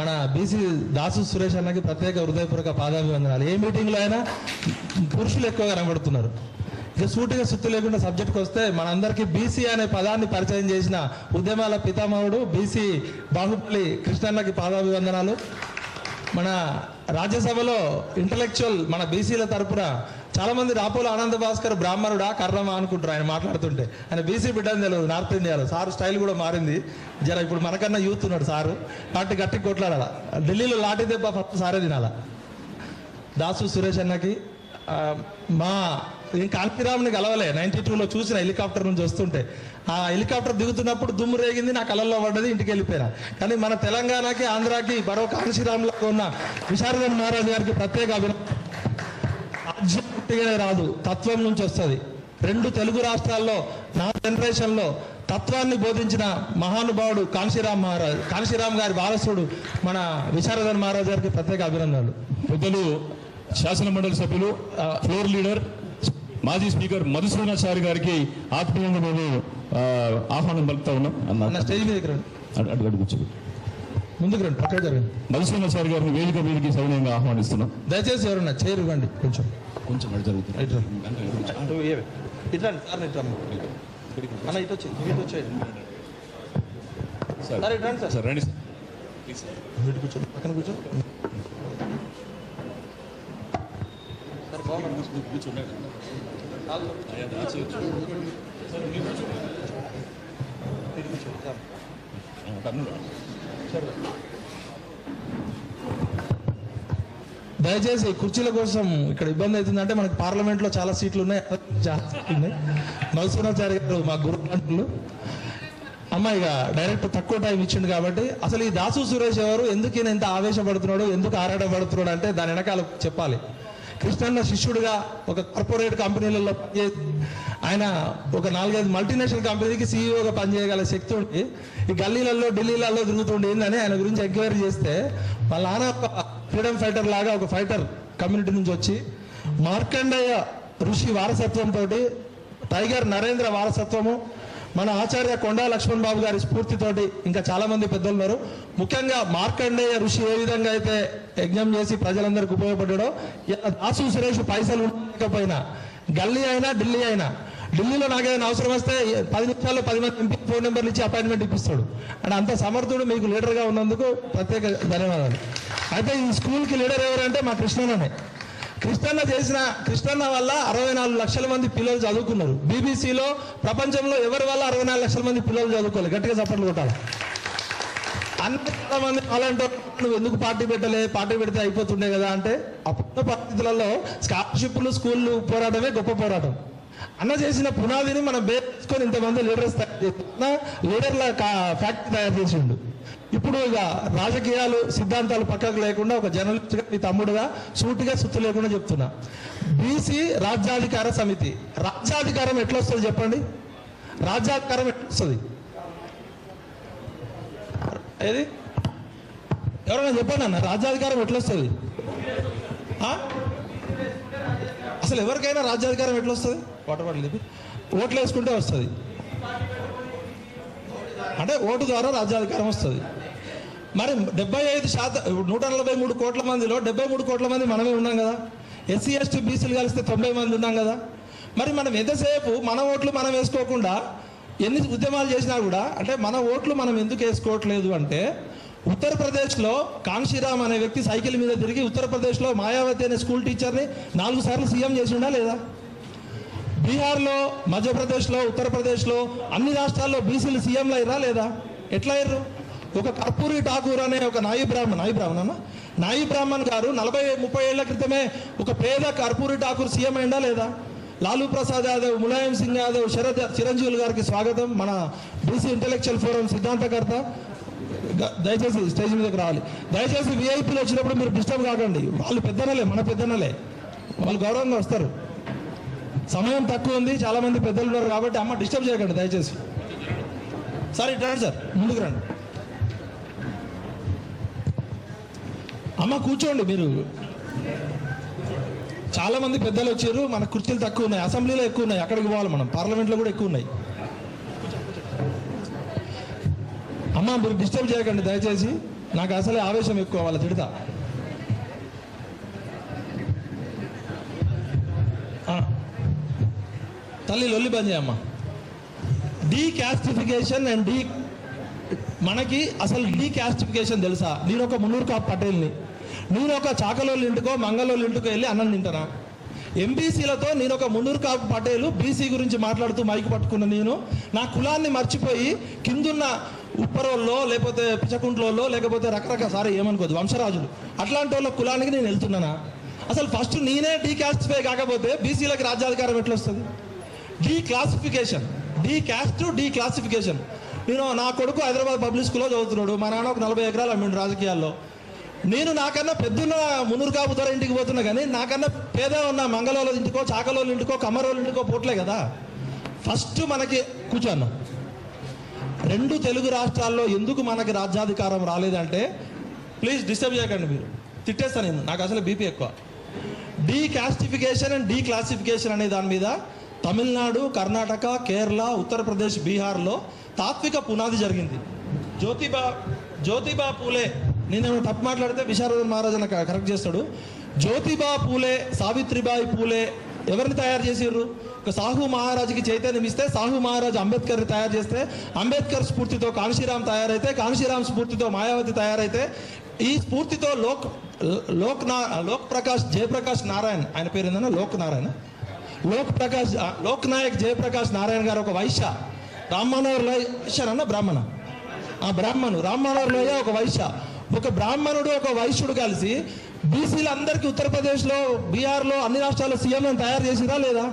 మన బీసీ దాసు సురేష్ అన్నకి ప్రత్యేక హృదయపూర్వక పాదాభివందనాలు. ఏ మీటింగ్లో అయినా పురుషులు ఎక్కువగా కనబడుతున్నారు. ఇక సూటిగా సుత్తు లేకుండా సబ్జెక్ట్కి వస్తే మనందరికీ బీసీ అనే పదాన్ని పరిచయం చేసిన ఉద్యమాల పితామహుడు బీసీ బాహుబలి కృష్ణన్నకి పాదాభివందనాలు. మన రాజ్యసభలో ఇంటలెక్చువల్ మన బీసీల తరపున చాలా మంది ఆనంద భాస్కర్ బ్రాహ్మణుడా కర్రమా అనుకుంటారు ఆయన మాట్లాడుతుంటే. ఆయన బీసీ బిడ్డ అని తెలియదు నార్త్ ఇండియాలో. సార్ స్టైల్ కూడా మారింది. జర ఇప్పుడు మనకన్నా యూత్ ఉన్నాడు సారు. కాబట్టి గట్టి కొట్లాడాల. ఢిల్లీలో లాఠీ దెబ్బ ఫస్ట్ సారే తినాల. దాసు సురేష్ అన్నకి మా నేను కాంతిరామ్ని కలవలే. నైన్టీ టూలో చూసిన హెలికాప్టర్ నుంచి వస్తుంటే. ఆ హెలికాప్టర్ దిగుతున్నప్పుడు దుమ్ము రేగింది నా కళ్ళల్లో పడ్డది ఇంటికి వెళ్ళిపోయినా. కానీ మన తెలంగాణకి ఆంధ్రాకి మరో కాంశీరామ్లో ఉన్న విశారదన్ మహారాజ్ గారికి ప్రత్యేక అభినందన రాజ్యం పుట్టిగానే రాదు. తత్వం నుంచి వస్తుంది. రెండు తెలుగు రాష్ట్రాల్లో నా జనరేషన్లో తత్వాన్ని బోధించిన మహానుభావుడు కాంశీరామ్ మహారాజ్ కాంశీరామ్ గారి వారసుడు మన విశారదన్ మహారాజ్ గారికి ప్రత్యేక అభినందనలు. పెద్దలు శాసన మండలి సభ్యులు ఫ్లోర్ లీడర్ మాజీ స్పీకర్ మధుసూదనాచారి గారికి ఆత్మీయంగా మేము ఆహ్వానం పలుకుతా ఉన్నాం. అన్న స్టేజ్ అటు అటు కూర్చోండి ముందుకు రండి. పక్కన జరగండి. మధుసూదనాచారి గారిని వేదిక వేదిక సవినయంగా ఆహ్వానిస్తున్నాం. దయచేసి ఎవరన్నా చేరు ఇవ్వండి కొంచెం. కొంచెం అటు జరుగుతుంది. ఇటు రండి. అటు ఏవే. ఇటు రండి సార్ ఇటు రండి అన్న ఇటు వచ్చి ఇటు వచ్చేయండి. సార్ ఇటు రండి సార్. సార్ రండి సార్. ఇటు కూర్చోండి. పక్కన కూర్చో. సార్ కూర్చోండి. సార్ దయచేసి కుర్చీల కోసం ఇక్కడ ఇబ్బంది అవుతుందంటే మనకి పార్లమెంట్లో చాలా సీట్లు ఉన్నాయి. చాలా సీట్లు ఉన్నాయి నరసింహాచారి గారు మా గురు అమ్మాయి ఇక డైరెక్ట్ తక్కువ టైం ఇచ్చిండు కాబట్టి అసలు ఈ దాసు సురేష్ ఎవరు ఎందుకు ఈయన ఎంత ఆవేశపడుతున్నాడు ఎందుకు ఆరాటపడుతున్నాడు అంటే దాని వెనకాల చెప్పాలి. కృష్ణన్న శిష్యుడిగా ఒక కార్పొరేట్ కంపెనీలలో పనిచేసి ఆయన ఒక నాలుగైదు మల్టీనేషనల్ కంపెనీకి సీఈఓగా పనిచేయగల శక్తి ఉండి ఈ గల్లీలలో ఢిల్లీలలో తిరుగుతుండే ఏందని ఆయన గురించి ఎంక్వైరీ చేస్తే వాళ్ళ నాన్న ఒక ఫ్రీడమ్ ఫైటర్ లాగా ఒక ఫైటర్ కమ్యూనిటీ నుంచి వచ్చి మార్కండేయ ఋషి వారసత్వంతో టైగర్ నరేంద్ర వారసత్వము మన ఆచార్య కొండా లక్ష్మణ్ బాబు గారి స్ఫూర్తితోటి ఇంకా చాలా మంది పెద్దలు ఉన్నారు. ముఖ్యంగా మార్కండేయ ఋషి ఏ విధంగా అయితే యజ్ఞం చేసి ప్రజలందరికీ ఉపయోగపడ్డాడో దాసు సురేష్ పైసలు ఉండకపోయినా గల్లీ అయినా ఢిల్లీ అయినా ఢిల్లీలో నాకేదైనా అవసరం వస్తే పది నిమిషాల్లో పది మంది ఎంపీ ఫోన్ నెంబర్లు ఇచ్చి అపాయింట్మెంట్ ఇప్పిస్తాడు. అండ్ అంత సమర్థుడు మీకు లీడర్గా ఉన్నందుకు ప్రత్యేక ధన్యవాదాలు. అయితే ఈ స్కూల్కి లీడర్ ఎవరంటే మా కృష్ణన్ననే. కృష్ణన్న చేసిన కృష్ణన్న వల్ల అరవై నాలుగు లక్షల మంది పిల్లలు చదువుకున్నారు. బీబీసీలో ప్రపంచంలో ఎవరి వల్ల అరవై నాలుగు లక్షల మంది పిల్లలు చదువుకోవాలి గట్టిగా చప్పట్లు కొట్టాలి. అన్ని మంది అలాంటి నువ్వు ఎందుకు పార్టీ పెట్టలే? పార్టీ పెడితే అయిపోతుండే కదా అంటే అప్పుడు పరిస్థితులలో స్కాలర్షిప్లు స్కూళ్ళు పోరాటమే గొప్ప పోరాటం. అన్న చేసిన పునాదిని మనం వేసుకొని ఇంతమంది లీడర్స్ తయారు చేస్తున్న లీడర్ల కా- ఫ్యాక్టరీ తయారు చేసిండు. ఇప్పుడు ఇక రాజకీయాలు సిద్ధాంతాలు పక్కకు లేకుండా ఒక జర్నలిస్ట్గా మీ తమ్ముడుగా సూటిగా సుత్తు లేకుండా చెప్తున్నా. బీసీ రాజ్యాధికార సమితి. రాజ్యాధికారం ఎట్లా వస్తుంది చెప్పండి? రాజ్యాధికారం ఎట్లా వస్తుంది ఏది? ఎవరైనా చెప్పండి అన్న రాజ్యాధికారం ఎట్లా వస్తుంది అసలు ఎవరికైనా రాజ్యాధికారం ఎట్లా వస్తుంది వాటర్ చెప్పి ఓట్లు వేసుకుంటే వస్తుంది. అంటే ఓటు ద్వారా రాజ్యాధికారం వస్తుంది. మరి డెబ్బై ఐదు శాతం నూట నలభై మూడు కోట్ల మందిలో డెబ్బై మూడు కోట్ల మంది మనమే ఉన్నాం కదా. ఎస్సీ ఎస్టీ బీసీలు కలిస్తే తొంభై మంది ఉన్నాం కదా. మరి మనం ఎంతసేపు మన ఓట్లు మనం వేసుకోకుండా ఎన్ని ఉద్యమాలు చేసినా కూడా అంటే మన ఓట్లు మనం ఎందుకు వేసుకోవట్లేదు అంటే ఉత్తరప్రదేశ్లో కాన్షీరామ్ అనే వ్యక్తి సైకిల్ మీద తిరిగి ఉత్తరప్రదేశ్లో మాయావతి అనే స్కూల్ టీచర్ని నాలుగు సార్లు సీఎం చేసిండా లేదా? బీహార్లో మధ్యప్రదేశ్లో ఉత్తరప్రదేశ్లో అన్ని రాష్ట్రాల్లో బీసీలు సీఎంలు అయ్యారా లేదా? ఎట్లా అయ్యారు? ఒక కర్పూరి ఠాకూర్ అనే ఒక నాయి బ్రాహ్మణ్ నాయి బ్రాహ్మణ్ నాయి బ్రాహ్మణ్ గారు నలభై ముప్పై ఏళ్ళ క్రితమే ఒక పేద కర్పూరి ఠాకూర్ సీఎం అయిందా లేదా? లాలూ ప్రసాద్ యాదవ్ ములాయం సింగ్ యాదవ్ శరద్ చిరంజీవులు గారికి స్వాగతం. మన బీసీ ఇంటలెక్చువల్ ఫోరం సిద్ధాంతకర్త. దయచేసి స్టేజ్ మీదకి రావాలి. దయచేసి విఐపీలు వచ్చినప్పుడు మీరు డిస్టర్బ్ కాకండి. వాళ్ళు పెద్దనలే మన పెద్దనలే. వాళ్ళు గౌరవంగా వస్తారు. సమయం తక్కువ ఉంది చాలా మంది పెద్దలు ఉన్నారు కాబట్టి అమ్మ డిస్టర్బ్ చేయకండి దయచేసి. సార్ ఇటు రండి సార్ ముందుకు రండి. అమ్మ కూర్చోండి మీరు. చాలా మంది పెద్దలు వచ్చారు మన కుర్చీలు తక్కువ ఉన్నాయి అసెంబ్లీలో ఎక్కువ ఉన్నాయి అక్కడికి పోవాలి మనం పార్లమెంట్లో కూడా ఎక్కువ ఉన్నాయి. అమ్మ మీరు డిస్టర్బ్ చేయకండి దయచేసి. నాకు అసలే ఆవేశం ఎక్కువ వాళ్ళ తిడతా. తల్లి లొల్లి బంద్ చేయమ్మా డీ క్యాస్టిఫికేషన్ అండ్ డీ మనకి అసలు డీ క్యాస్టిఫికేషన్ తెలుసా? నేను ఒక మున్నూరు కాపు పటేల్ని. నేను ఒక చాకలోళ్ళ ఇంటికో మంగళోళ్ళ ఇంటికో వెళ్ళి అన్నం తింటానా? ఎంబీసీలతో నేను ఒక మున్నూరు కాపు పటేలు బీసీ గురించి మాట్లాడుతూ మైకు పట్టుకున్న నేను నా కులాన్ని మర్చిపోయి కిందున్న ఉప్పరోళ్ళో లేకపోతే పిచ్చకుంట్లో లేకపోతే రకరకాల సారీ ఏమనుకోదు వంశరాజులు. అట్లాంటి వాళ్ళ కులానికి నేను వెళ్తున్నానా? అసలు ఫస్ట్ నేనే డీ క్యాస్టిఫై కాకపోతే బీసీలకు రాజ్యాధికారం ఎట్లా వస్తుంది de classification de caste de classification నేను నా కొడుకు హైదరాబాద్ పబ్లిక్ స్కూల్లో చదువుతున్నాడు. మా నాన్న ఒక నలభై ఎకరాలు అమ్మిండు రాజకీయాల్లో. నేను నాకన్నా పెద్దన్న మునురుకాపు ఇంటికి పోతున్నా కానీ నాకన్నా పేద ఉన్న మంగళోళ్ళ ఇంటికో చాకలోళ్ళ ఇంటికో కమ్మరోళ్ళ ఇంటికో పోట్లే కదా. ఫస్ట్ మనకి కూర్చోను. రెండు తెలుగు రాష్ట్రాల్లో ఎందుకు మనకి రాజ్యాధికారం రాలేదంటే ప్లీజ్ డిస్టర్బ్ చేయకండి మీరు. తిట్టేస్తాను నేను. నాకు అసలు బీపీ ఎక్కువ. De castification and de classification అనే దాని మీద తమిళనాడు కర్ణాటక కేరళ ఉత్తరప్రదేశ్ బీహార్లో తాత్విక పునాది జరిగింది. జ్యోతిబా జ్యోతిబా పూలే నేనేమైనా తప్పు మాట్లాడితే విశారద మహారాజ్ కరెక్ట్ చేస్తాడు. జ్యోతిబా పూలే సావిత్రిబాయి పూలే ఎవరిని తయారు చేసిర్రు? ఒక సాహు మహారాజుకి చైతన్యం ఇస్తే సాహు మహారాజు అంబేద్కర్ని తయారు చేస్తే అంబేద్కర్ స్ఫూర్తితో కాంశీరామ్ తయారైతే కాంశీరామ్ స్ఫూర్తితో మాయావతి తయారైతే ఈ స్ఫూర్తితో లోక్ లోక్ నా లోక్ ప్రకాష్ జయప్రకాష్ నారాయణ్ ఆయన పేరు ఏందన్నా లోక్ నారాయణ లోక్ ప్రకాష్ లోక్ నాయక్ జయప్రకాష్ నారాయణ గారు ఒక వైశ్య. రామ్మనోహర్ వైశ్యనన్న బ్రాహ్మణ. ఆ బ్రాహ్మణు రామ్మనోహర్ లోయ ఒక వైశ్య. ఒక బ్రాహ్మణుడు ఒక వైశ్యుడు కలిసి బీసీలు అందరికీ ఉత్తరప్రదేశ్లో బీహార్లో అన్ని రాష్ట్రాల్లో సీఎంలను తయారు చేసిరా లేదా?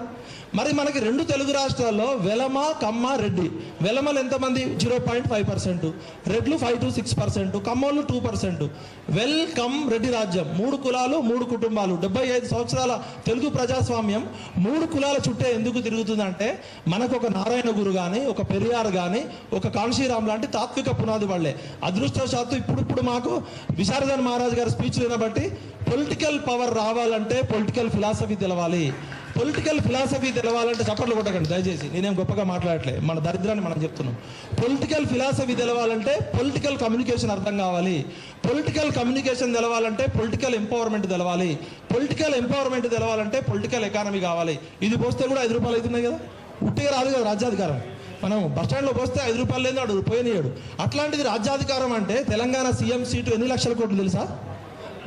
మరి మనకి రెండు తెలుగు రాష్ట్రాల్లో వెలమ కమ్మ రెడ్డి. వెలమలు ఎంతమంది? Zero point five percent. Reddlu five to six percent. కమ్మోళ్ళు టూ పర్సెంట్. వెల్ కమ్ రెడ్డి రాజ్యం. మూడు కులాలు మూడు కుటుంబాలు. డెబ్బై ఐదు సంవత్సరాల తెలుగు ప్రజాస్వామ్యం మూడు కులాల చుట్టే ఎందుకు తిరుగుతుందంటే మనకు ఒక నారాయణ గురు కానీ ఒక పెరియార్ కానీ ఒక కాంశీరామ్ లాంటి తాత్విక పునాది వాళ్ళే. అదృష్టవశాత్తు ఇప్పుడిప్పుడు మాకు విశారదన్ మహారాజ్ గారి స్పీచ్ వినబట్టి పొలిటికల్ పవర్ రావాలంటే పొలిటికల్ ఫిలాసఫీ తెలవాలి. పొలిటికల్ ఫిలాసఫీ తెలవాలంటే చప్పట్లు కొట్టకండి దయచేసి. నేనేం గొప్పగా మాట్లాడట్లే. మన దరిద్రాన్ని మనం చెప్తున్నాం. పొలిటికల్ ఫిలాసఫీ తెలవాలంటే పొలిటికల్ కమ్యూనికేషన్ అర్థం కావాలి. పొలిటికల్ కమ్యూనికేషన్ తెలవాలంటే పొలిటికల్ ఎంపవర్మెంట్ తెలవాలి. పొలిటికల్ ఎంపవర్మెంట్ తెలవాలంటే పొలిటికల్ ఎకానమీ కావాలి. ఇది పోస్తే కూడా ఐదు రూపాయలు అవుతున్నాయి కదా. ఉట్టిగా రాదు కదా రాజ్యాధికారం. మనం బస్ స్టాండ్లో పోస్తే ఐదు రూపాయలు లేదు అడు పోయినాడు అట్లాంటిది రాజ్యాధికారం అంటే తెలంగాణ సీఎం సీటు ఎన్ని లక్షల కోట్లు తెలుసా?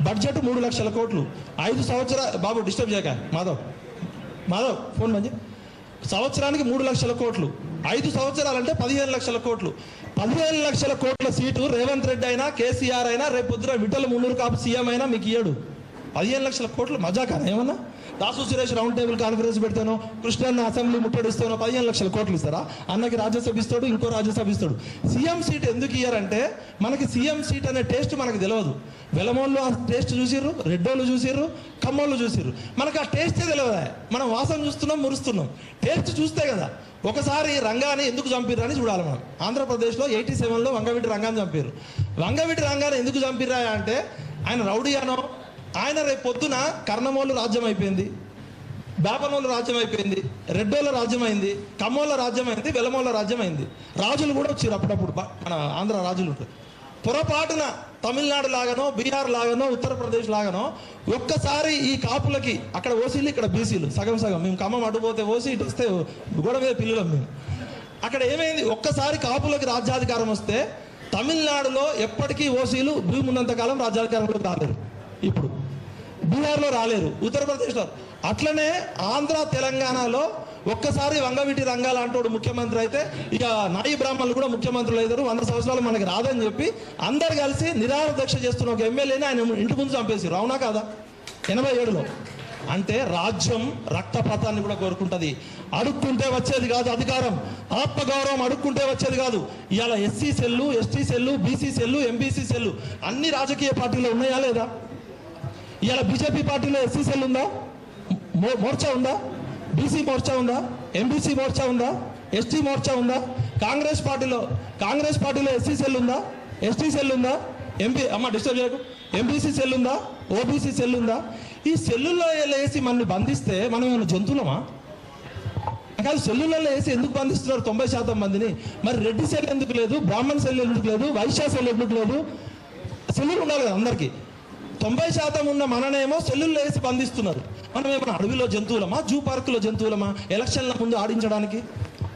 బడ్జెట్ మూడు లక్షల కోట్లు. ఐదు సంవత్సరాలు బాబు డిస్టర్బ్ చేయక. మాధవ్. మాధవ్ ఫోన్ మంచి. సంవత్సరానికి మూడు లక్షల కోట్లు. ఐదు సంవత్సరాలంటే పదిహేను లక్షల కోట్లు. పదిహేను లక్షల కోట్ల సీటు రేవంత్ రెడ్డి అయినా కేసీఆర్ అయినా రేపు పొద్దున విఠల మున్నూరు కాపు సీఎం అయినా మీకు ఇయ్యడు. పదిహేను లక్షల కోట్లు మజాకా ఏమన్నా? Dasu Suresh round table conference పెడతాను కృష్ణన్న అసెంబ్లీ ముట్టడిస్తాను పదిహేను లక్షల కోట్లు ఇస్తారా? అన్నకి రాజ్యసభ ఇస్తాడు ఇంకో రాజ్యసభ ఇస్తాడు. సీఎం సీట్ ఎందుకు ఇయ్యారంటే మనకి సీఎం సీట్ అనే టేస్ట్ మనకు తెలియదు వెలమోళ్ళు ఆ టేస్ట్ చూసిర్రు రెడ్డోళ్ళు చూసిర్రు కమ్మోళ్ళు చూసిర్రు. మనకు ఆ టేస్టే తెలియదా మనం వాసన చూస్తున్నాం మురుస్తున్నాం. టేస్ట్ చూస్తే కదా ఒకసారి రంగాన్ని ఎందుకు చంపిర్రు అని చూడాలి మనం. ఆంధ్రప్రదేశ్లో ఎయిటీ సెవెన్లో వంగవీటి రంగాన్ని చంపారు వంగవీటి రంగాన్ని ఎందుకు చంపిర్రా అంటే ఆయన రౌడీ అనో ఆయన రేపు పొద్దున కర్ణమోళ్ళు రాజ్యం అయిపోయింది బేపనోళ్ళ రాజ్యం అయిపోయింది రెడ్డోళ్ళ రాజ్యం అయింది కమ్మోళ్ళ రాజ్యం అయింది వెలమోళ్ళ రాజ్యం అయింది రాజులు కూడా వచ్చారు అప్పుడప్పుడు మన ఆంధ్ర రాజులు ఉంటారు పొరపాటున తమిళనాడు లాగానో బీహార్ లాగానో ఉత్తరప్రదేశ్ లాగానో ఒక్కసారి ఈ కాపులకి అక్కడ ఓసీలు ఇక్కడ బీసీలు సగం సగం. మేము ఖమ్మం అడ్డుపోతే ఓసీ ఇటు వస్తే గోడ మీద పిల్లలం మేము. అక్కడ ఏమైంది? ఒక్కసారి కాపులకి రాజ్యాధికారం వస్తే తమిళనాడులో ఎప్పటికీ ఓసీలు భూమి ఉన్నంత కాలం రాజ్యాధికారంలోకి రాలేరు. ఇప్పుడు బీహార్లో రాలేరు ఉత్తరప్రదేశ్లో. అట్లనే ఆంధ్ర తెలంగాణలో ఒక్కసారి వంగవీటి రంగాల అంటోడు ముఖ్యమంత్రి అయితే ఇక నాయి బ్రాహ్మణులు కూడా ముఖ్యమంత్రులు అవుతారు వంద సంవత్సరాలు మనకి రాదని చెప్పి అందరు కలిసి నిరాహార దీక్ష చేస్తున్న ఒక ఎమ్మెల్యేని ఆయన ఇంటి ముందు చంపేసి అవునా కాదా? ఎనభై ఏడులో. అంటే రాజ్యం రక్తపాతాన్ని కూడా కోరుకుంటుంది. అడుక్కుంటే వచ్చేది కాదు అధికారం. ఆత్మగౌరవం అడుక్కుంటే వచ్చేది కాదు. ఇవాళ SC cell ST cell BC cell MBC cell అన్ని రాజకీయ పార్టీలు ఉన్నాయా లేదా? ఇవాళ బీజేపీ పార్టీలో ఎస్సీ ఉందా? మోర్చా ఉందా? బీసీ మోర్చా ఉందా? ఎంబీసీ మోర్చా ఉందా? ఎస్టీ మోర్చా ఉందా? కాంగ్రెస్ పార్టీలో కాంగ్రెస్ పార్టీలో ఎస్సీ సెల్ ఉందా? ఎస్టీ సెల్ ఉందా? ఎంపీ అమ్మ డిస్టర్బ్ చేయకు. ఎంబీసీ సెల్ ఉందా? ఓబీసీ సెల్ ఉందా? ఈ సెల్లుల్లో వేసి మనల్ని బంధిస్తే మనం ఏమైనా జంతువులమా? కాదు సెల్లులలో వేసి ఎందుకు బంధిస్తున్నారు తొంభై శాతం మందిని? మరి రెడ్డి సెల్ ఎందుకు లేదు? బ్రాహ్మణ్ సెల్ ఎందుకు లేదు? వైశ్య సెల్ ఎందుకు లేదు? సెల్లులు ఉండాలి కదా అందరికీ. తొంభై శాతం ఉన్న మననేమో సెల్లులు వేసి స్పందిస్తున్నారు మనం ఏమైనా అడవిలో జంతువులమా? జూ పార్కులో జంతువులమా? ఎలక్షన్ల ముందు ఆడించడానికి?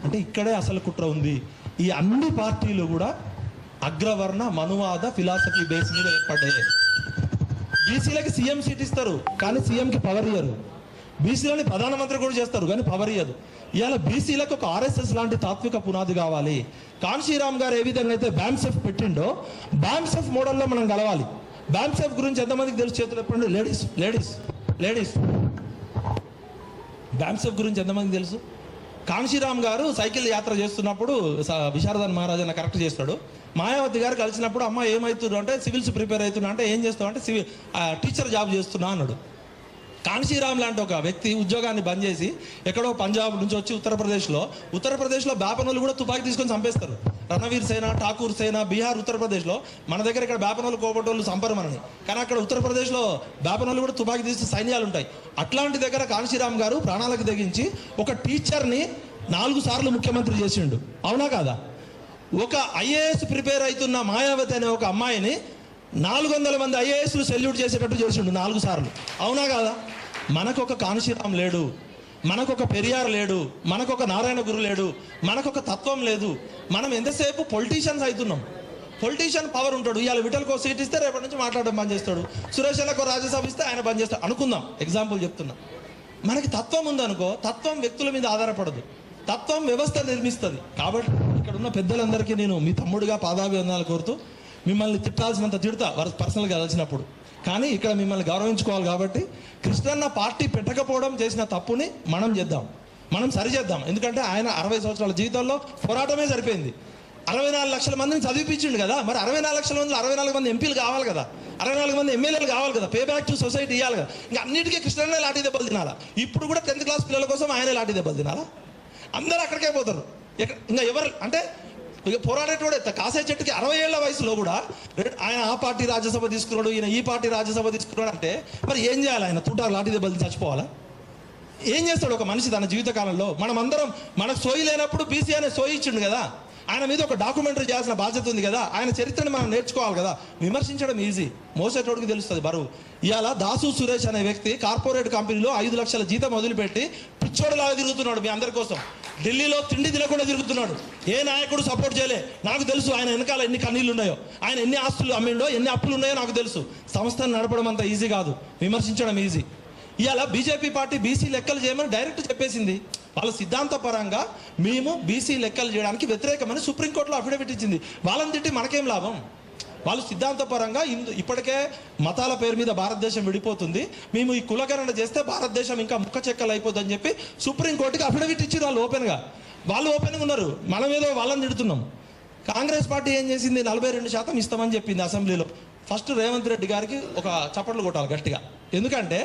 అంటే ఇక్కడే అసలు కుట్ర ఉంది. ఈ అన్ని పార్టీలు కూడా అగ్రవర్ణ మనువాద ఫిలాసఫీ బేస్ మీద ఏర్పడ్డాయి. బీసీలకి సీఎం సీట్ ఇస్తారు కానీ సీఎంకి పవర్ ఇయ్యరు. బీసీలని ప్రధానమంత్రి కూడా చేస్తారు కానీ పవర్ ఇయ్యదు. ఇవాళ బీసీలకు ఒక ఆర్ఎస్ఎస్ లాంటి తాత్విక పునాది కావాలి. కాన్శీరామ్ గారు ఏ విధంగా అయితే బ్యాంసెఫ్ పెట్టిండో బ్యాంసెఫ్ మోడల్లో మనం కలవాలి బ్యామ్సెఫ్ గురించి ఎంతమందికి తెలుసు చేతులు చెప్పండి లేడీస్ లేడీస్ లేడీస్ బ్యామ్సెఫ్ గురించి ఎంతమందికి తెలుసు? కాంశీరామ్ గారు సైకిల్ యాత్ర చేస్తున్నప్పుడు విశారదన్ మహారాజ్ కరెక్ట్ చేస్తాడు. మాయావతి గారు కలిసినప్పుడు అమ్మ ఏమవుతుండ్రు అంటే సివిల్స్ ప్రిపేర్ అవుతున్నా. అంటే ఏం చేస్తావు? అంటే సివిల్ టీచర్ జాబ్ చేస్తున్నా అన్నాడు. కాన్షీరామ్ లాంటి ఒక వ్యక్తి ఉద్యోగాన్ని బంద్ చేసి ఎక్కడో పంజాబ్ నుంచి వచ్చి ఉత్తరప్రదేశ్లో ఉత్తరప్రదేశ్లో బేపనోళ్ళు కూడా తుపాకీ తీసుకొని చంపేస్తారు. రణవీర్ సేన ఠాకూర్ సేన బీహార్ ఉత్తరప్రదేశ్లో మన దగ్గర ఇక్కడ బేపనోళ్ళు కోపటోళ్ళు చంపరు మనని. కానీ అక్కడ ఉత్తరప్రదేశ్లో బేపనోళ్ళు కూడా తుపాకీ తీసి సైన్యాలు ఉంటాయి. అట్లాంటి దగ్గర కాన్షీరామ్ గారు ప్రాణాలకు తెగించి ఒక టీచర్ని నాలుగు సార్లు ముఖ్యమంత్రి చేసిండు. అవునా కాదా? ఒక ఐఏఎస్ ప్రిపేర్ అవుతున్న మాయావతి అనే ఒక అమ్మాయిని నాలుగు వందల మంది ఐఏఎస్లు సెల్యూట్ చేసేటట్టు చేసిండు నాలుగు సార్లు. అవునా కాదా? మనకొక కాన్షీరామ్ లేడు మనకొక పెరియార్ లేడు మనకొక నారాయణ గురు లేడు మనకొక తత్వం లేదు. మనం ఎంతసేపు పొలిటీషియన్స్ అవుతున్నాం? పొలిటీషియన్ పవర్ ఉంటాడు. ఇవాళ విటల్కో సీట్ ఇస్తే రేపటి నుంచి మాట్లాడడం బంద్ చేస్తాడు. సురేష్ అన్నకు రాజ్యసభ ఇస్తే ఆయన బంద్ చేస్తాడు. అనుకుందాం ఎగ్జాంపుల్ చెప్తున్నా. మనకి తత్వం ఉందనుకో తత్వం వ్యక్తుల మీద ఆధారపడదు. తత్వం వ్యవస్థ నిర్మిస్తుంది. కాబట్టి ఇక్కడ ఉన్న పెద్దలందరికీ నేను మీ తమ్ముడిగా పాదాభివందనాలు కోరుతూ మిమ్మల్ని తిట్టాల్సినంత తిడతా వారు పర్సనల్గా కలిసినప్పుడు. కానీ ఇక్కడ మిమ్మల్ని గౌరవించుకోవాలి కాబట్టి కృష్ణన్న పార్టీ పెట్టకపోవడం చేసిన తప్పుని మనం చేద్దాం. మనం సరిచేద్దాం ఎందుకంటే ఆయన అరవై సంవత్సరాల జీవితంలో పోరాటమే సరిపోయింది. అరవై నాలుగు లక్షల మందిని చదివిపించిండు కదా. మరి అరవై నాలుగు లక్షల మంది అరవై నాలుగు మంది ఎంపీలు కావాలి కదా. అరవై నాలుగు మంది ఎమ్మెల్యేలు కావాలి కదా. పే బ్యాక్ టు సొసైటీ ఇవ్వాలి కదా. ఇంకా అన్నిటికీ కృష్ణనే లాఠీ దెబ్బలు తినాలా? ఇప్పుడు కూడా టెన్త్ క్లాస్ పిల్లల కోసం ఆయనే లాఠీ దెబ్బలు తినాలా? అందరూ అక్కడికే పోతారు. ఇంకా ఎవరు అంటే ఇక పోరాడేటోడే కాసే చెట్టుకి అరవై ఏళ్ళ వయసులో కూడా ఆయన ఆ పార్టీ రాజ్యసభ తీసుకున్నాడు ఈయన ఈ పార్టీ రాజ్యసభ తీసుకున్నాడు అంటే మరి ఏం చేయాలి ఆయన? తూటా లాంటిది దెబ్బలు చచ్చిపోవాలా? ఏం చేస్తాడు ఒక మనిషి తన జీవితకాలంలో? మనం అందరం మనకు సోయి లేనప్పుడు బీసీ అనే సోయి ఇచ్చిండు కదా? ఆయన మీద ఒక డాక్యుమెంటరీ చేయాల్సిన బాధ్యత ఉంది కదా. ఆయన చరిత్రను మనం నేర్చుకోవాలి కదా. విమర్శించడం ఈజీ మోసేటోడికి తెలుస్తుంది. బరువు ఇవాళ దాసు సురేష్ అనే వ్యక్తి కార్పొరేట్ కంపెనీలో ఐదు లక్షల జీతం వదిలిపెట్టి పిచ్చోడలాగా తిరుగుతున్నాడు మీ అందరి కోసం. ఢిల్లీలో తిండి తినకుండా తిరుగుతున్నాడు. ఏ నాయకుడు సపోర్ట్ చేయలే. నాకు తెలుసు ఆయన వెనకాల ఎన్ని కన్నీళ్ళు ఉన్నాయో ఆయన ఎన్ని ఆస్తులు అమ్మిండో ఎన్ని అప్పులు ఉన్నాయో నాకు తెలుసు. సంస్థను నడపడం అంత ఈజీ కాదు. విమర్శించడం ఈజీ ఇవాళ బీజేపీ పార్టీ బీసీ లెక్కలు చేయమని డైరెక్ట్ చెప్పేసింది. వాళ్ళ సిద్ధాంతపరంగా మేము బీసీ లెక్కలు చేయడానికి వ్యతిరేకమని సుప్రీంకోర్టులో అఫిడవిట్ ఇచ్చింది. వాళ్ళని తిట్టి మనకేం లాభం? వాళ్ళు సిద్ధాంతపరంగా ఇందు ఇప్పటికే మతాల పేరు మీద భారతదేశం విడిపోతుంది. మేము ఈ కులకరణ చేస్తే భారతదేశం ఇంకా ముక్క చెక్కలు అయిపోతుందని చెప్పి సుప్రీంకోర్టుకి అఫిడవిట్ ఇచ్చారు వాళ్ళు ఓపెన్గా వాళ్ళు ఓపెన్గా ఉన్నారు. మనం ఏదో వాళ్ళని తిడుతున్నాం. కాంగ్రెస్ పార్టీ ఏం చేసింది? నలభై రెండు శాతం ఇస్తామని చెప్పింది అసెంబ్లీలో. ఫస్ట్ రేవంత్ రెడ్డి గారికి ఒక చప్పట్లు కొట్టాలి గట్టిగా. ఎందుకంటే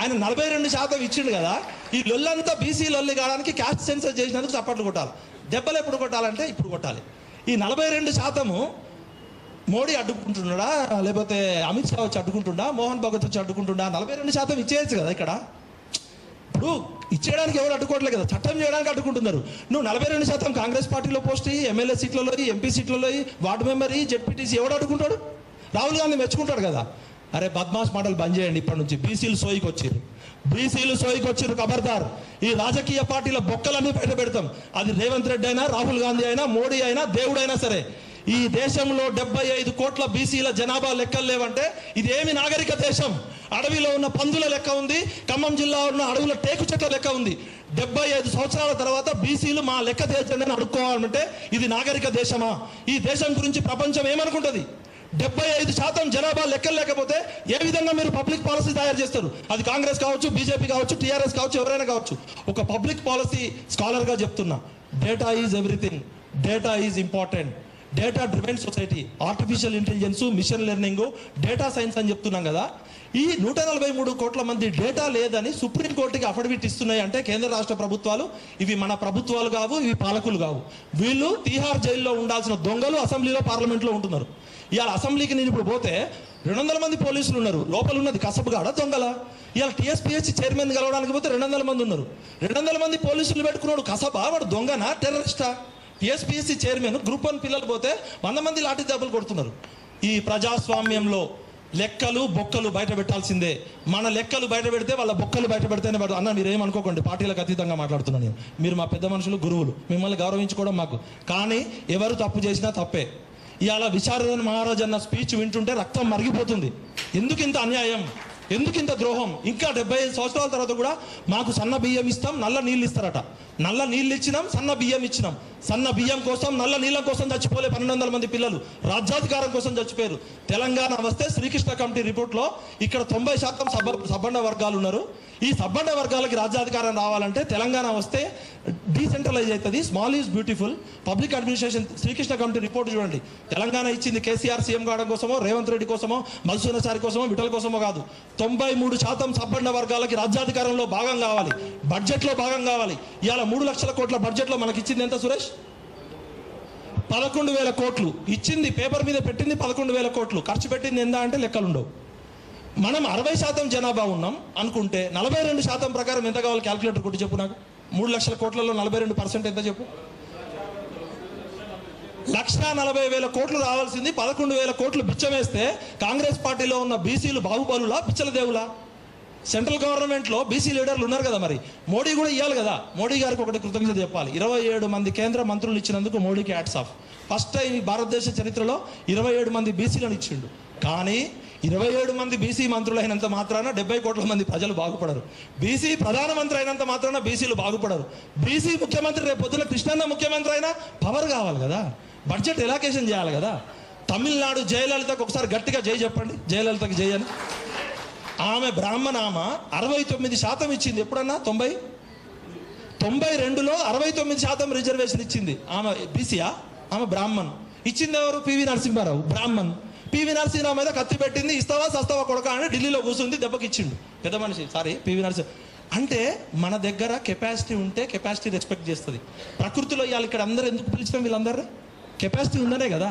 ఆయన నలభై రెండు శాతం ఇచ్చిండు కదా ఈ లొల్లంతా బీసీ లొల్లి కావడానికి క్యాస్ట్ సెన్సర్ చేసినందుకు చప్పట్లు కొట్టాలి. దెబ్బలు ఎప్పుడు కొట్టాలంటే ఇప్పుడు కొట్టాలి. ఈ నలభై రెండు శాతము మోడీ అడ్డుకుంటున్నాడా లేకపోతే అమిత్ షా వచ్చి అడ్డుకుంటుండా మోహన్ భగత్ వచ్చి అడ్డుకుంటుండా? నలభై రెండు శాతం ఇచ్చేయచ్చు కదా ఇక్కడ. ఇప్పుడు ఇచ్చేయడానికి ఎవరు అడ్డుకోవట్లేదు కదా చట్టం చేయడానికి అడ్డుకుంటున్నారు. నువ్వు నలభై రెండు శాతం కాంగ్రెస్ పార్టీలో పోస్ట్ అయ్యి ఎమ్మెల్యే సీట్లలో ఎంపీ సీట్లలో వార్డు మెంబర్ జెడ్పీటీసీ ఎవడు అడ్డుకుంటాడు? రాహుల్ గాంధీ మెచ్చుకుంటాడు కదా. అరే బద్మాస్ మాటలు బంద్ చేయండి ఇప్పటి నుంచి. బీసీలు సోయికి వచ్చిర్రు. బీసీలు సోయికి వచ్చారు ఖబర్దార్. ఈ రాజకీయ పార్టీల బొక్కలన్నీ బయట పెడతాం. అది రేవంత్ రెడ్డి అయినా రాహుల్ గాంధీ అయినా మోడీ అయినా దేవుడైనా సరే. ఈ దేశంలో డెబ్బై ఐదు కోట్ల బీసీల జనాభా లెక్కలు లేవంటే ఇది ఏమి నాగరిక దేశం? అడవిలో ఉన్న పందుల లెక్క ఉంది ఖమ్మం జిల్లా ఉన్న అడవుల టేకు చెట్ల లెక్క ఉంది. డెబ్బై ఐదు సంవత్సరాల తర్వాత బీసీలు మా లెక్క తీర్చండి అని అడుక్కోవాలంటే ఇది నాగరిక దేశమా? ఈ దేశం గురించి ప్రపంచం ఏమనుకుంటుంది? డెబ్బై ఐదు శాతం జనాభా లెక్కలు లేకపోతే ఏ విధంగా మీరు పబ్లిక్ పాలసీ తయారు చేస్తారు? అది కాంగ్రెస్ కావచ్చు బీజేపీ కావచ్చు టీఆర్ఎస్ కావచ్చు ఎవరైనా కావచ్చు. ఒక పబ్లిక్ పాలసీ స్కాలర్గా చెప్తున్నా. Data is everything. Data is important. Data driven society artificial intelligence machine learning data science అని చెప్తున్నాం కదా. ఈ నూట నలభై మూడు కోట్ల మంది డేటా లేదని సుప్రీంకోర్టుకి అఫిడవిట్ ఇస్తున్నాయి అంటే కేంద్ర రాష్ట్ర ప్రభుత్వాలు ఇవి మన ప్రభుత్వాలు కావు ఇవి పాలకులు కావు. వీళ్ళు తీహార్ జైల్లో ఉండాల్సిన దొంగలు అసెంబ్లీలో పార్లమెంట్లో ఉంటున్నారు. ఇవాళ అసెంబ్లీకి నేను ఇప్పుడు పోతే రెండు వందల మంది పోలీసులు ఉన్నారు. లోపల ఉన్నది కసబుగాడ దొంగల? ఇవాళ టీఎస్పీఎస్సీ చైర్మన్ కలవడానికి పోతే రెండు వందల మంది ఉన్నారు. రెండు వందల మంది పోలీసులు పెట్టుకున్నాడు కసబా? వాడు దొంగనా? టెర్రరిస్టా? టీఎస్పీఎస్సీ చైర్మన్ గ్రూప్ వన్ పిల్లలు పోతే వంద మంది లాఠీ దెబ్బలు కొడుతున్నారు. ఈ ప్రజాస్వామ్యంలో లెక్కలు బొక్కలు బయట పెట్టాల్సిందే. మన లెక్కలు బయట పెడితే వాళ్ళ బొక్కలు బయట పెడితేనే పడదు. అన్న మీరేం ఏమనుకోకండి పార్టీలకు అతీతంగా మాట్లాడుతున్నాను నేను. మీరు మా పెద్ద మనుషులు గురువులు. మిమ్మల్ని గౌరవించుకోవడం మాకు. కానీ ఎవరు తప్పు చేసినా తప్పే. ఇవాళ విశారదన్ మహారాజ్ అన్న స్పీచ్ వింటుంటే రక్తం మరిగిపోతుంది. ఎందుకు ఇంత అన్యాయం? ఎందుకు ఇంత ద్రోహం? ఇంకా డెబ్బై ఐదు సంవత్సరాల తర్వాత కూడా మాకు సన్న బియ్యం ఇస్తాం నల్ల నీళ్ళు ఇస్తారట. నల్ల నీళ్ళు ఇచ్చినాం సన్న బియ్యం ఇచ్చినాం. సన్న బియ్యం కోసం నల్ల నీళ్ళ కోసం చచ్చిపోలే పన్నెండు వందల మంది పిల్లలు. రాజ్యాధికారం కోసం చచ్చిపోయారు. తెలంగాణ వస్తే శ్రీకృష్ణ కమిటీ రిపోర్ట్లో ఇక్కడ తొంభై శాతం సబ సబ్బండ వర్గాలు ఉన్నారు. ఈ సబ్బండ వర్గాలకి రాజ్యాధికారం రావాలంటే తెలంగాణ వస్తే డీసెంట్రలైజ్ అవుతుంది. Small is beautiful. Public administration Srikrishna committee report చూడండి. తెలంగాణ ఇచ్చింది కేసీఆర్ సీఎం కావడం కోసమో రేవంత్ రెడ్డి కోసమో మధుసూనచారి కోసమో విఠల్ కోసమో కాదు. తొంభై మూడు శాతం సబ్బండ వర్గాలకి రాజ్యాధికారంలో భాగం కావాలి. బడ్జెట్లో భాగం కావాలి. ఇవాళ మూడు లక్షల కోట్ల బడ్జెట్లో మనకి ఇచ్చింది ఎంత సురేష్? పదకొండు వేల కోట్లు. ఇచ్చింది పేపర్ మీద పెట్టింది పదకొండు వేల కోట్లు. ఖర్చు పెట్టింది ఎంత అంటే లెక్కలుండవు. మనం అరవై శాతం జనాభా ఉన్నాం అనుకుంటే నలభై రెండు శాతం ప్రకారం ఎంత కావాలి క్యాల్కులేటర్ కొట్టి చెప్పు నాకు? మూడు లక్షల కోట్లలో నలభై రెండు పర్సెంట్ ఎంత చెప్పు? లక్ష నలభై వేల కోట్లు రావాల్సింది పదకొండు వేల కోట్లు బిచ్చమేస్తే కాంగ్రెస్ పార్టీలో ఉన్న బీసీలు బాహుబలులా పిచ్చల దేవులా సెంట్రల్ గవర్నమెంట్లో బీసీ లీడర్లు ఉన్నారు కదా మరి. మోడీ కూడా ఇవ్వాలి కదా. మోడీ గారికి ఒకటి కృతజ్ఞత చెప్పాలి. ఇరవై ఏడు మంది కేంద్ర మంత్రులు ఇచ్చినందుకు మోడీకి హ్యాట్స్ ఆఫ్. ఫస్ట్ టైం ఈ భారతదేశ చరిత్రలో ఇరవై ఏడు మంది బీసీలను ఇచ్చిండు. కానీ ఇరవై ఏడు మంది బీసీ మంత్రులైనంత మాత్రాన డెబ్బై కోట్ల మంది ప్రజలు బాగుపడరు. బీసీ ప్రధానమంత్రి అయినంత మాత్రాన బీసీలు బాగుపడరు. బీసీ ముఖ్యమంత్రి రేపు పొద్దున కృష్ణన్న ముఖ్యమంత్రి అయినా పవర్ కావాలి కదా. బడ్జెట్ ఎలాకేషన్ చేయాలి కదా. తమిళనాడు జయలలితకు ఒకసారి గట్టిగా జై చెప్పండి. జయలలితకు జై అని. ఆమె బ్రాహ్మణ ఆమె అరవై తొమ్మిది శాతం ఇచ్చింది. ఎప్పుడన్నా? తొంభై? తొంభై రెండులో అరవై తొమ్మిది శాతం రిజర్వేషన్ ఇచ్చింది. ఆమె బీసీయా? ఆమె బ్రాహ్మణ్. ఇచ్చింది ఎవరు? పివి నరసింహారావు. బ్రాహ్మణ్. పివి నరసింహరావు మీద కత్తి పెట్టింది ఇస్తావా సస్తావా కొడక అని ఢిల్లీలో కూర్చుంది దెబ్బకిచ్చిండు. పెద్ద మనిషి సారీ పివి నరసింహ అంటే మన దగ్గర కెపాసిటీ ఉంటే కెపాసిటీ రెస్పెక్ట్ చేస్తుంది. ప్రకృతిలో ఇవాళ ఇక్కడ అందరూ ఎందుకు పిలిచినాం వీళ్ళందరూ కెపాసిటీ ఉందనే కదా.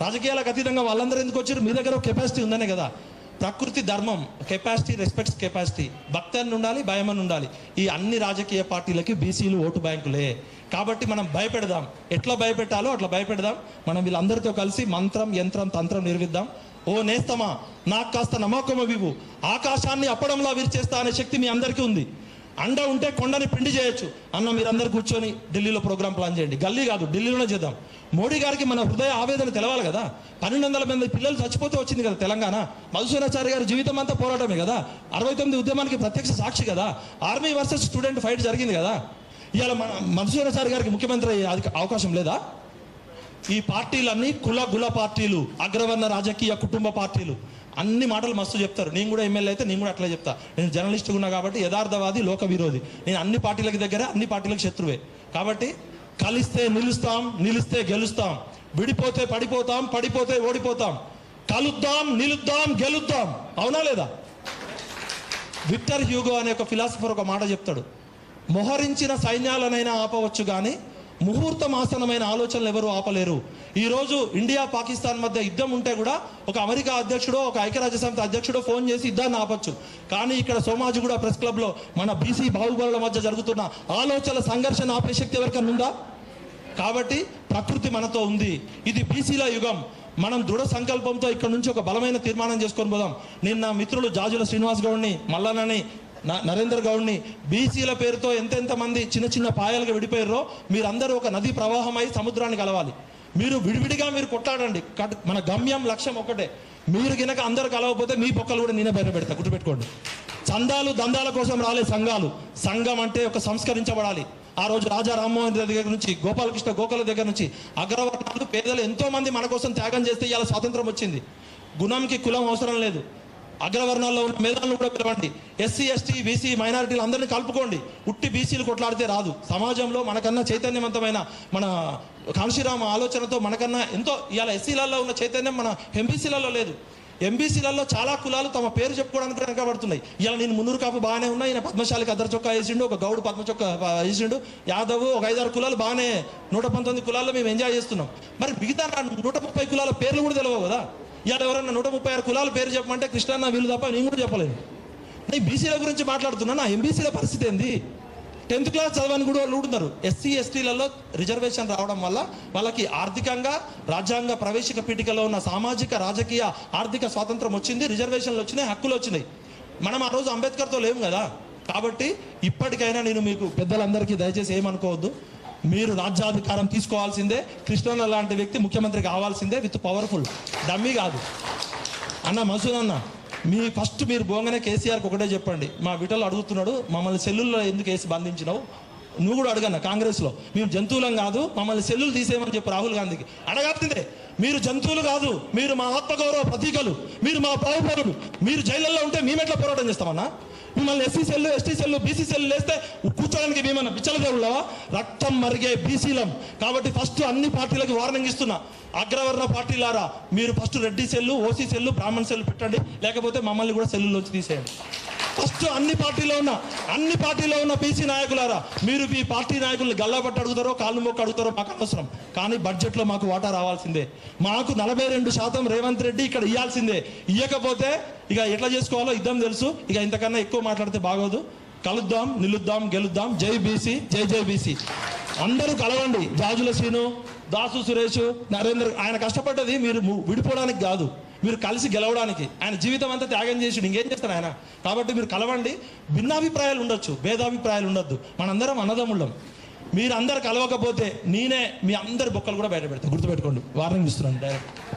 రాజకీయాలకు అతీతంగా వాళ్ళందరూ ఎందుకు వచ్చారు? మీ దగ్గర కెపాసిటీ ఉందనే కదా. ప్రకృతి ధర్మం కెపాసిటీ రెస్పెక్ట్స్ కెపాసిటీ. భక్తి అని ఉండాలి భయం అని ఉండాలి. ఈ అన్ని రాజకీయ పార్టీలకి బీసీలు ఓటు బ్యాంకులే. కాబట్టి మనం భయపెడదాం. ఎట్లా భయపెట్టాలో అట్లా భయపెడదాం. మనం వీళ్ళందరితో కలిసి మంత్రం యంత్రం తంత్రం నిర్విద్దాం ఓ నేస్తమా నాకు కాస్త నమ్మకము వివు ఆకాశాన్ని అప్పడంలా విరిచేస్తా అనే శక్తి మీ అందరికీ ఉంది. అండ ఉంటే కొండని పిండి చేయొచ్చు. అన్న మీరందరూ కూర్చొని ఢిల్లీలో ప్రోగ్రామ్ ప్లాన్ చేయండి. గల్లీ కాదు ఢిల్లీలోనే చేద్దాం. మోడీ గారికి మన హృదయ ఆవేదన తెలవాలి కదా. పన్నెండు వందల మంది పిల్లలు చచ్చిపోతే వచ్చింది కదా తెలంగాణ. మధుసూనాచారి గారి జీవితం అంతా పోరాటమే కదా. అరవై తొమ్మిది ఉద్యమానికి ప్రత్యక్ష సాక్షి కదా. ఆర్మీ వర్సెస్ స్టూడెంట్ ఫైట్ జరిగింది కదా. ఇవాళ మన మధుసూనాచారి గారికి ముఖ్యమంత్రి అయ్యే అవకాశం లేదా? ఈ పార్టీలన్నీ కుల గుల పార్టీలు అగ్రవర్ణ రాజకీయ కుటుంబ పార్టీలు. అన్ని మాటలు మస్తు చెప్తారు. నేను కూడా ఎమ్మెల్యే అయితే నేను కూడా అట్లా చెప్తా. నేను జర్నలిస్ట్ ఉన్నా కాబట్టి యథార్థవాది లోక విరోధి నేను అన్ని పార్టీలకు దగ్గర అన్ని పార్టీలకు శత్రువే. కాబట్టి కలిస్తే నిలుస్తాం నిలిస్తే గెలుస్తాం. విడిపోతే పడిపోతాం పడిపోతే ఓడిపోతాం. కలుద్దాం నిలుద్దాం గెలుద్దాం. అవునా లేదా? విక్టర్ హ్యూగో అనే ఒక ఫిలాసఫర్ ఒక మాట చెప్తాడు. మొహరించిన సైన్యాలనైనా ఆపవచ్చు కానీ ముహూర్తం ఆసనమైన ఆలోచనలు ఎవరు ఆపలేరు. ఈరోజు ఇండియా పాకిస్తాన్ మధ్య యుద్ధం ఉంటే కూడా ఒక అమెరికా అధ్యక్షుడో ఒక ఐక్యరాజ్య సమితి అధ్యక్షుడో ఫోన్ చేసి యుద్ధాన్ని ఆపచ్చు. కానీ ఇక్కడ సోమాజిగూడ ప్రెస్ క్లబ్లో మన బీసీ బాహుబలుల మధ్య జరుగుతున్న ఆలోచనల సంఘర్షణ ఆపే శక్తి ఎవరికన్నా ఉందా? కాబట్టి ప్రకృతి మనతో ఉంది. ఇది బీసీల యుగం. మనం దృఢ సంకల్పంతో ఇక్కడ నుంచి ఒక బలమైన తీర్మానం చేసుకొని పోదాం. నిన్న మిత్రులు జాజుల శ్రీనివాస్ గౌడ్ని మల్లనని నరేందర్ గౌడ్ని బీసీల పేరుతో ఎంతెంత మంది చిన్న చిన్న పాయలుగా విడిపోయారో మీరందరూ ఒక నది ప్రవాహమై సముద్రాన్ని కలవాలి. మీరు విడివిడిగా మీరు కొట్లాడండి. కట్- మన గమ్యం లక్ష్యం ఒకటే మీరు గినక అందరు కలవకపోతే మీ పొక్కలు కూడా నేనే బయట పెడతా. గుర్తుపెట్టుకోండి. చందాలు దందాల కోసం రాలే సంఘాలు. సంఘం అంటే ఒక సంస్కరించబడాలి. ఆ రోజు రాజా రామ్మోహన్ రెడ్డి దగ్గర నుంచి గోపాలకృష్ణ గోఖల దగ్గర నుంచి అగ్రవర్ణాలు పేదలు ఎంతో మంది మన కోసం త్యాగం చేస్తే ఇవాళ స్వాతంత్రం వచ్చింది. గుణంకి కులం అవసరం లేదు. అగ్రవర్ణాల్లో ఉన్న మేధాలను కూడా పిలవండి. ఎస్సీ ఎస్టీ బీసీ మైనారిటీలు అందరినీ కలుపుకోండి. ఉట్టి బీసీలు కొట్లాడితే రాదు. సమాజంలో మనకన్నా చైతన్యవంతమైన మన కాంశీరామ ఆలోచనతో మనకన్నా ఎంతో ఇవాళ ఎస్సీలలో ఉన్న చైతన్యం మన ఎంబీసీలలో లేదు. ఎంబీసీలలో చాలా కులాలు తమ పేరు చెప్పుకోవడానికి వెనకబడుతున్నాయి. ఇలా నేను మున్నూరు కాపు బాగానే ఉన్నా ఈయన పద్మశాలికి అద్దరు చొక్కా వేసిండు ఒక గౌడు పద్మ చొక్కా వేసిండు యాదవ్ ఒక ఐదారు కులాలు బాగానే నూట పంతొమ్మిది కులాల్లో మేము ఎంజాయ్ చేస్తున్నాం. మరి మిగతా నూట ముప్పై కులాల పేర్లు కూడా తెలియవు కదా? ఇవాళ ఎవరన్నా నూట ముప్పై ఆరు కులాల పేరు చెప్పమంటే కృష్ణన్న వీళ్ళు తప్ప నేను కూడా చెప్పలేదు. నేను బీసీల గురించి మాట్లాడుతున్నా నా ఎంబీసీల పరిస్థితి ఏంది? టెన్త్ క్లాస్ చదవని కూడా వాళ్ళు ఉంటున్నారు ఎస్సీ ఎస్టీలలో రిజర్వేషన్ రావడం వల్ల వాళ్ళకి ఆర్థికంగా రాజ్యాంగ ప్రవేశిక పీఠికలో ఉన్న సామాజిక రాజకీయ ఆర్థిక స్వాతంత్రం వచ్చింది రిజర్వేషన్లు వచ్చినాయి హక్కులు వచ్చినాయి. మనం ఆ రోజు అంబేద్కర్తో లేము కదా. కాబట్టి ఇప్పటికైనా నేను మీకు పెద్దలందరికీ దయచేసి ఏమనుకోవద్దు. మీరు రాజ్యాధికారం తీసుకోవాల్సిందే కృష్ణన్న లాంటి వ్యక్తి ముఖ్యమంత్రి కావాల్సిందే విత్ పవర్ఫుల్ డమ్మీ కాదు. అన్న మసూద్ అన్న మీ ఫస్ట్ మీరు పోగానే కేసీఆర్కి ఒకటే చెప్పండి. మా విటలు అడుగుతున్నాడు మమ్మల్ని సెల్లుల్లో ఎందుకు వేసి బంధించినావు? నువ్వు కూడా అడగన్న కాంగ్రెస్లో. మేము జంతువులం కాదు మమ్మల్ని సెల్లులు తీసేయమని చెప్పి రాహుల్ గాంధీకి. అడగాల్సిందే మీరు జంతువులు కాదు మీరు మా ఆత్మగౌరవ ప్రతీకలు మీరు మా పౌరులు మీరు జైళ్ళల్లో ఉంటే మేమెట్లా పోరాటం చేస్తామన్నా మిమ్మల్ని SC cell ST cell BC cell వేస్తే కూర్చోడానికి మేమన్నా విచ్చలదేవుళ్ళవా రక్తం మరిగే బీసీలం. కాబట్టి ఫస్ట్ అన్ని పార్టీలకు వార్నింగ్ ఇస్తున్నా. అగ్రవర్ణ పార్టీలారా మీరు first Reddy cell OC cell Brahmin cell పెట్టండి. లేకపోతే మమ్మల్ని కూడా సెల్లులోంచి తీసేయండి. ఫస్ట్ అన్ని పార్టీలో ఉన్న అన్ని పార్టీలో ఉన్న బీసీ నాయకులారా మీరు మీ పార్టీ నాయకుల్ని గల్లబట్టి అడుగుతారో కాళ్ళు మొక్క అడుగుతారో మాకు అనవసరం. కానీ బడ్జెట్లో మాకు వాటా రావాల్సిందే. మాకు నలభై రెండు శాతం రేవంత్ రెడ్డి ఇక్కడ ఇవ్వాల్సిందే ఇవ్వకపోతే ఇక ఎట్లా చేసుకోవాలో ఇద్దం తెలుసు. ఇక ఇంతకన్నా ఎక్కువ మాట్లాడితే బాగోదు. కలుద్దాం నిలుద్దాం గెలుద్దాం. జై బీసీ జై జై బీసీ. అందరూ కలవండి. జాజుల శ్రీను దాసు సురేష్ నరేంద్ర ఆయన కష్టపడ్డది మీరు ము- విడిపోవడానికి కాదు. మీరు కలిసి గెలవడానికి. ఆయన జీవితం అంతా త్యాగం చేసి ఇంకేం చేస్తారు ఆయన? కాబట్టి మీరు కలవండి. భిన్నాభిప్రాయాలు ఉండొచ్చు భేదాభిప్రాయాలు ఉండొద్దు. మనందరం అన్నదమ్ముళ్ళం. మీరు అందరు కలవకపోతే నేనే మీ అందరి బొక్కలు కూడా బయట పెడతా. గుర్తుపెట్టుకోండి. వార్నింగ్ ఇస్తున్నాను డైరెక్ట్.